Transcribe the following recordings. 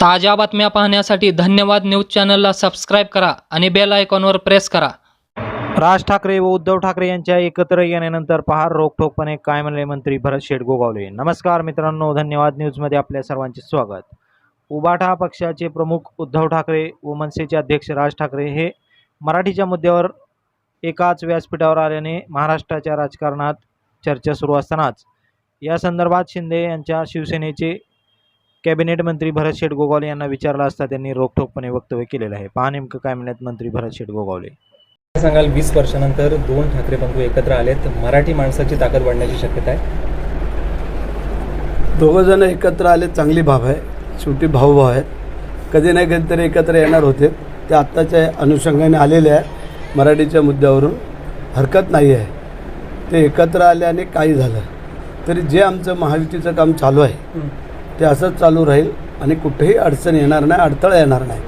ताज्या बातम्या पाहण्यासाठी धन्यवाद न्यूज चॅनलला सबस्क्राईब करा आणि बेल आयकॉनवर प्रेस करा. राज ठाकरे व उद्धव ठाकरे यांच्या एकत्र येण्यानंतर पहार रोखठोकपणे काय म्हणले मंत्री भरत शेठ गोगावले. नमस्कार मित्रांनो धन्यवाद न्यूजमध्ये आपल्या सर्वांचे स्वागत. उबाठा पक्षाचे प्रमुख उद्धव ठाकरे व मनसेचे अध्यक्ष राज ठाकरे हे मराठीच्या मुद्द्यावर एकाच व्यासपीठावर आल्याने महाराष्ट्राच्या राजकारणात चर्चा सुरू असतानाच. या संदर्भात शिंदे यांच्या शिवसेनेचे कॅबिनेट मंत्री भरत शेठ गोगावले यांना विचारलं असता त्यांनी रोखठोकपणे वक्तव्य केलेलं आहे. पहा नेमकं काय म्हणत मंत्री भरत शेठ गोगावले सांगाल वीस वर्षानंतर दोन ठाकरे बंधू एकत्र आलेत. मराठी माणसाची ताकद वाढण्याची शक्यता आहे? दोघं जण एकत्र आले चांगली भाव आहे. शेवटी भाऊभाव आहेत. कधी नाही कधीतरी एकत्र येणार होते. ते आत्ताच्या अनुषंगाने आलेले आहे मराठीच्या मुद्द्यावरून. हरकत नाही आहे. ते एकत्र आले आणि काही झालं. तरी जे आमचं महायुतीचं काम चालू आहे ते असंच चालू राहील आणि कुठेही अडचण येणार नाही अडथळा येणार नाही.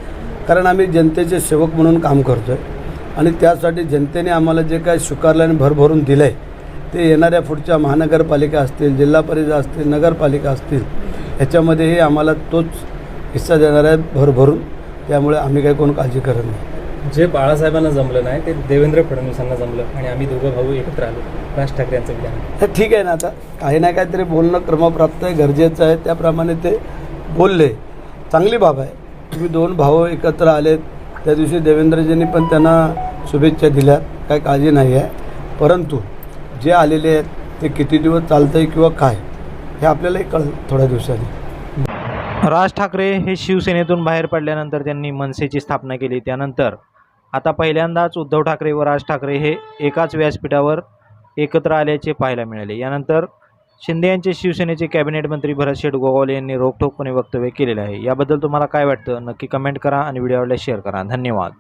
कारण आम्ही जनतेचे सेवक म्हणून काम करतो आहे आणि त्यासाठी जनतेने आम्हाला जे काय स्वीकारलं आणि भरभरून दिलं आहे ते येणाऱ्या पुढच्या महानगरपालिका असतील जिल्हा परिषद असतील नगरपालिका असतील ह्याच्यामध्येही आम्हाला तोच हिस्सा देणार आहे भरभरून त्यामुळे आम्ही काही कोण काळजी करत नाही. जे बाळासाहेबांना जमलं नाही ते देवेंद्र फडणवीसांना जमलं आणि आम्ही दोघं भाऊ एकत्र आलो. राज ठाकरे यांचं विधान. ठीक आहे ना आता. काही ना काहीतरी बोलणं क्रमप्राप्त आहे गरजेचं आहे. त्याप्रमाणे ते बोलले. चांगली बाब आहे. तुम्ही दोन भाऊ एकत्र आलेत. त्या दिवशी देवेंद्रजींनी पण त्यांना शुभेच्छा दिल्या. काही काळजी नाही आहे. परंतु जे आलेले आहेत ते किती दिवस चालतं आहे किंवा काय हे आपल्यालाही कळलं थोड्या दिवसांनी. राज ठाकरे हे शिवसेनेतून बाहेर पडल्यानंतर त्यांनी मनसेची स्थापना केली. त्यानंतर आता पहिल्यांदाच उद्धव ठाकरे व राज ठाकरे हे एकाच व्यासपीठावर एकत्र आल्याचे पाहायला मिळाले. यानंतर शिंदे यांचे शिवसेनेचे कॅबिनेट मंत्री भरत शेठ गोगावले यांनी रोखठोकपणे वक्तव्य केलेले आहे. याबद्दल तुम्हाला काय वाटतं? नक्की कमेंट करा आणि व्हिडिओला शेअर करा. धन्यवाद.